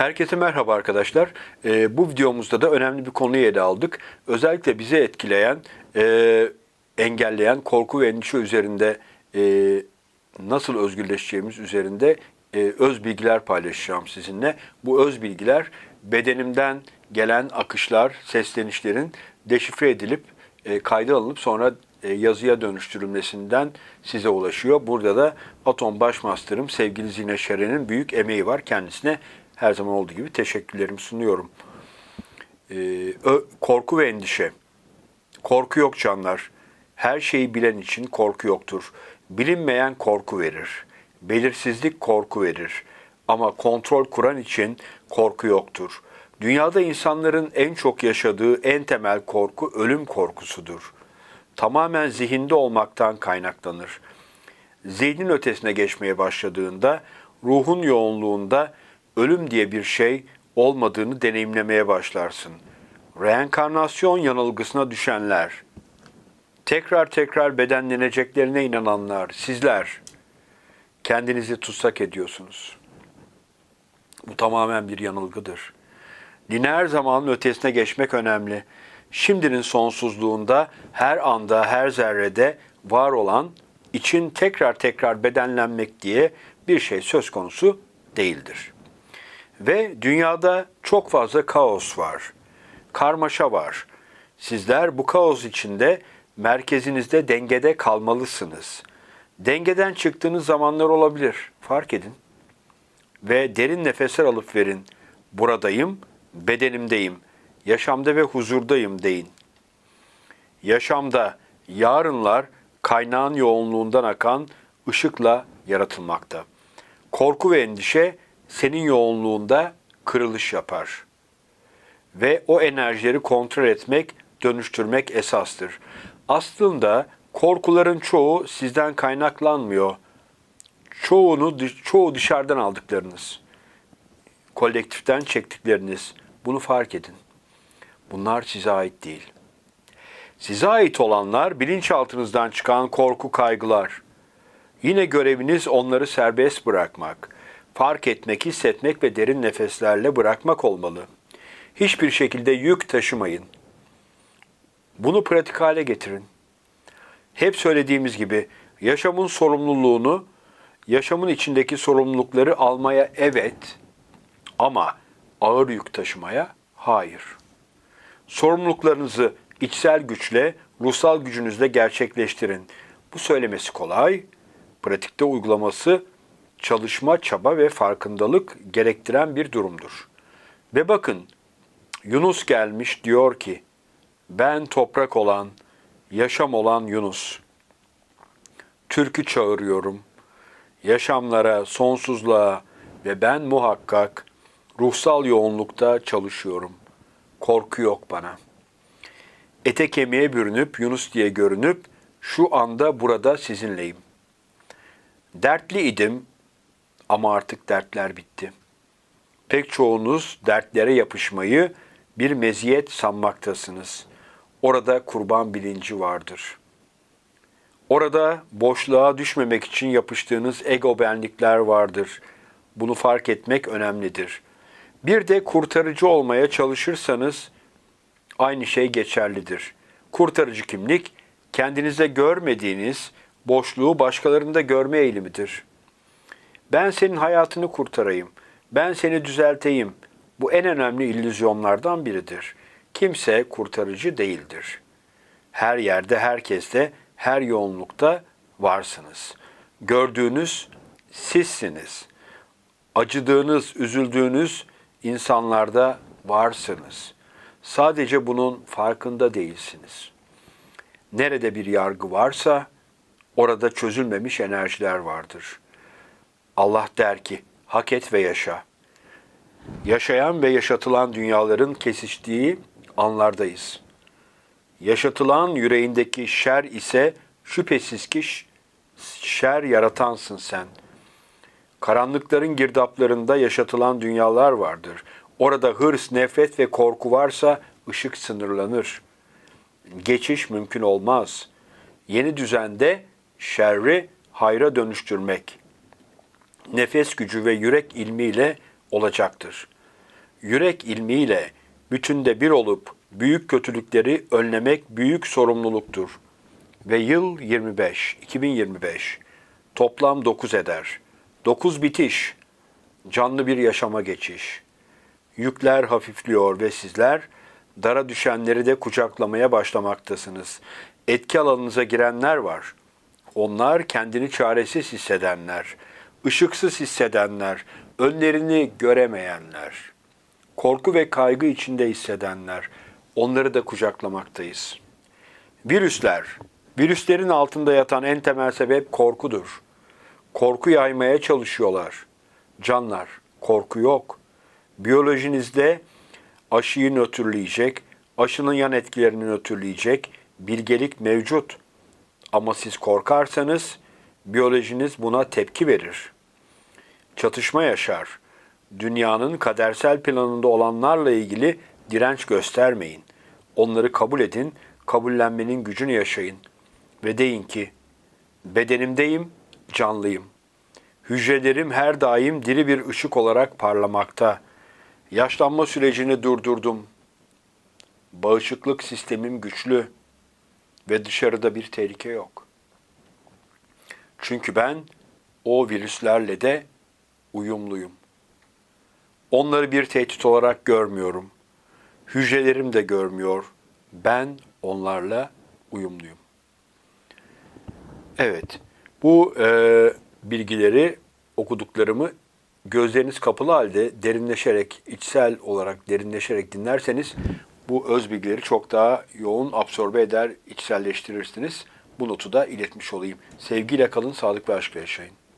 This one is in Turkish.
Herkese merhaba arkadaşlar. Ee, bu videomuzda da önemli bir konuyu ele aldık. Özellikle bizi etkileyen, e, engelleyen korku ve endişe üzerinde e, nasıl özgürleşeceğimiz üzerinde e, öz bilgiler paylaşacağım sizinle. Bu öz bilgiler bedenimden gelen akışlar, seslenişlerin deşifre edilip e, kayda alınıp sonra e, yazıya dönüştürülmesinden size ulaşıyor. Burada da Atom Başmaster'ım sevgili Zine Şeren'in büyük emeği var. Kendisine her zaman olduğu gibi teşekkürlerimi sunuyorum. Ee, korku ve endişe. Korku yok canlar. Her şeyi bilen için korku yoktur. Bilinmeyen korku verir. Belirsizlik korku verir. Ama kontrol kuran için korku yoktur. Dünyada insanların en çok yaşadığı en temel korku ölüm korkusudur. Tamamen zihinde olmaktan kaynaklanır. Zihnin ötesine geçmeye başladığında ruhun yoğunluğunda ölüm diye bir şey olmadığını deneyimlemeye başlarsın. Reenkarnasyon yanılgısına düşenler, tekrar tekrar bedenleneceklerine inananlar, sizler kendinizi tutsak ediyorsunuz. Bu tamamen bir yanılgıdır. Lineer zamanın ötesine geçmek önemli. Şimdinin sonsuzluğunda her anda, her zerrede var olan için tekrar tekrar bedenlenmek diye bir şey söz konusu değildir. Ve dünyada çok fazla kaos var. Karmaşa var. Sizler bu kaos içinde merkezinizde dengede kalmalısınız. Dengeden çıktığınız zamanlar olabilir. Fark edin. Ve derin nefesler alıp verin. Buradayım, bedenimdeyim. Yaşamda ve huzurdayım deyin. Yaşamda yarınlar kaynağın yoğunluğundan akan ışıkla yaratılmakta. Korku ve endişe senin yoğunluğunda kırılış yapar. Ve o enerjileri kontrol etmek, dönüştürmek esastır. Aslında korkuların çoğu sizden kaynaklanmıyor. Çoğunu çoğu dışarıdan aldıklarınız. Kolektiften çektikleriniz. Bunu fark edin. Bunlar size ait değil. Size ait olanlar bilinçaltınızdan çıkan korku, kaygılar. Yine göreviniz onları serbest bırakmak, fark etmek, hissetmek ve derin nefeslerle bırakmak olmalı. Hiçbir şekilde yük taşımayın. Bunu pratik hale getirin. Hep söylediğimiz gibi yaşamın sorumluluğunu, yaşamın içindeki sorumlulukları almaya evet ama ağır yük taşımaya hayır. Sorumluluklarınızı içsel güçle, ruhsal gücünüzle gerçekleştirin. Bu söylemesi kolay, pratikte uygulaması çalışma, çaba ve farkındalık gerektiren bir durumdur. Ve bakın Yunus gelmiş diyor ki ben toprak olan, yaşam olan Yunus. Türkü çağırıyorum. Yaşamlara, sonsuzluğa ve ben muhakkak ruhsal yoğunlukta çalışıyorum. Korku yok bana. Ete kemiğe bürünüp Yunus diye görünüp şu anda burada sizinleyim. Dertli idim ama artık dertler bitti. Pek çoğunuz dertlere yapışmayı bir meziyet sanmaktasınız. Orada kurban bilinci vardır. Orada boşluğa düşmemek için yapıştığınız ego benlikler vardır. Bunu fark etmek önemlidir. Bir de kurtarıcı olmaya çalışırsanız aynı şey geçerlidir. Kurtarıcı kimlik kendinize görmediğiniz boşluğu başkalarında görme eğilimidir. Ben senin hayatını kurtarayım. Ben seni düzelteyim. Bu en önemli illüzyonlardan biridir. Kimse kurtarıcı değildir. Her yerde, herkeste, her yoğunlukta varsınız. Gördüğünüz sizsiniz. Acıdığınız, üzüldüğünüz insanlarda varsınız. Sadece bunun farkında değilsiniz. Nerede bir yargı varsa orada çözülmemiş enerjiler vardır. Allah der ki, hak et ve yaşa. Yaşayan ve yaşatılan dünyaların kesiştiği anlardayız. Yaşatılan yüreğindeki şer ise şüphesiz ki şer yaratansın sen. Karanlıkların girdaplarında yaşatılan dünyalar vardır. Orada hırs, nefret ve korku varsa ışık sınırlanır. Geçiş mümkün olmaz. Yeni düzende şerri hayra dönüştürmek nefes gücü ve yürek ilmiyle olacaktır. Yürek ilmiyle bütünde bir olup büyük kötülükleri önlemek büyük sorumluluktur. Ve yıl 25, 2025. Toplam 9 eder. 9 bitiş. Canlı bir yaşama geçiş. Yükler hafifliyor ve sizler dara düşenleri de kucaklamaya başlamaktasınız. Etki alanınıza girenler var. Onlar kendini çaresiz hissedenler, ışıksız hissedenler, önlerini göremeyenler, korku ve kaygı içinde hissedenler. Onları da kucaklamaktayız. Virüsler, virüslerin altında yatan en temel sebep korkudur. Korku yaymaya çalışıyorlar. Canlar, korku yok. Biyolojinizde aşıyı nötrleyecek, aşının yan etkilerini nötrleyecek bilgelik mevcut. Ama siz korkarsanız biyolojiniz buna tepki verir. Çatışma yaşar. Dünyanın kadersel planında olanlarla ilgili direnç göstermeyin. Onları kabul edin, kabullenmenin gücünü yaşayın. Ve deyin ki, bedenimdeyim, canlıyım. Hücrelerim her daim diri bir ışık olarak parlamakta. Yaşlanma sürecini durdurdum. Bağışıklık sistemim güçlü ve dışarıda bir tehlike yok. Çünkü ben o virüslerle de uyumluyum. Onları bir tehdit olarak görmüyorum. Hücrelerim de görmüyor. Ben onlarla uyumluyum. Evet, bu e, bilgileri okuduklarımı gözleriniz kapalı halde derinleşerek, içsel olarak derinleşerek dinlerseniz bu öz bilgileri çok daha yoğun absorbe eder, içselleştirirsiniz. Bu notu da iletmiş olayım. Sevgiyle kalın, sağlık ve aşkla yaşayın.